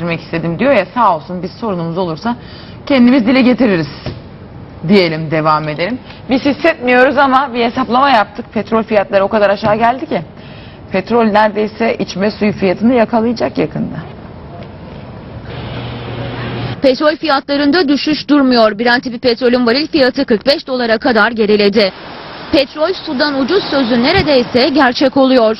getirmek istedim diyor ya sağ olsun biz sorunumuz olursa kendimiz dile getiririz diyelim devam edelim. Biz hissetmiyoruz ama bir hesaplama yaptık. Petrol fiyatları o kadar aşağı geldi ki petrol neredeyse içme suyu fiyatını yakalayacak yakında. Petrol fiyatlarında düşüş durmuyor. Brent tipi petrolün varil fiyatı 45 dolara kadar geriledi. Petrol sudan ucuz sözü neredeyse gerçek oluyor.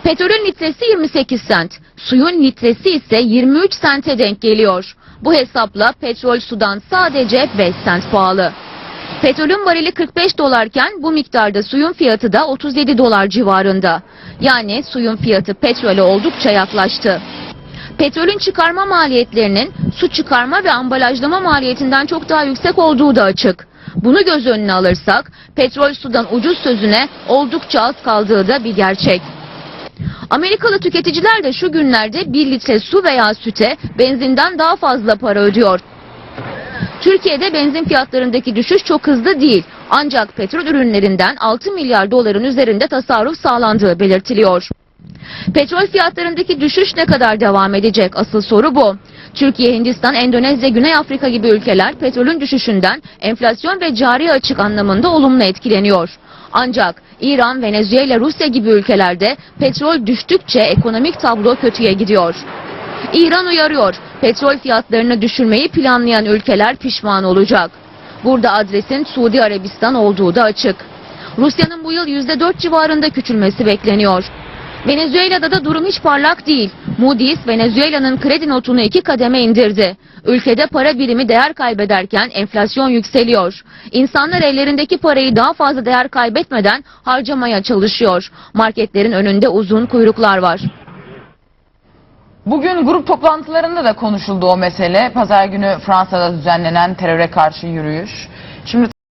Petrolün litresi 28 sent, suyun litresi ise 23 sente denk geliyor. Bu hesapla petrol sudan sadece 5 sent pahalı. Petrolün varili 45 dolarken bu miktarda suyun fiyatı da 37 dolar civarında. Yani suyun fiyatı petrole oldukça yaklaştı. Petrolün çıkarma maliyetlerinin su çıkarma ve ambalajlama maliyetinden çok daha yüksek olduğu da açık. Bunu göz önüne alırsak petrol sudan ucuz sözüne oldukça az kaldığı da bir gerçek. Amerikalı tüketiciler de şu günlerde 1 litre su veya süte benzinden daha fazla para ödüyor. Türkiye'de benzin fiyatlarındaki düşüş çok hızlı değil. Ancak petrol ürünlerinden 6 milyar doların üzerinde tasarruf sağlandığı belirtiliyor. Petrol fiyatlarındaki düşüş ne kadar devam edecek? Asıl soru bu. Türkiye, Hindistan, Endonezya, Güney Afrika gibi ülkeler petrolün düşüşünden enflasyon ve cari açık anlamında olumlu etkileniyor. Ancak İran, Venezuela, Rusya gibi ülkelerde petrol düştükçe ekonomik tablo kötüye gidiyor. İran uyarıyor. Petrol fiyatlarını düşürmeyi planlayan ülkeler pişman olacak. Burada adresin Suudi Arabistan olduğu da açık. Rusya'nın bu yıl %4 civarında küçülmesi bekleniyor. Venezuela'da da durum hiç parlak değil. Moody's Venezuela'nın kredi notunu iki kademe indirdi. Ülkede para birimi değer kaybederken enflasyon yükseliyor. İnsanlar ellerindeki parayı daha fazla değer kaybetmeden harcamaya çalışıyor. Marketlerin önünde uzun kuyruklar var. Bugün grup toplantılarında da konuşuldu o mesele. Pazar günü Fransa'da düzenlenen teröre karşı yürüyüş. Şimdi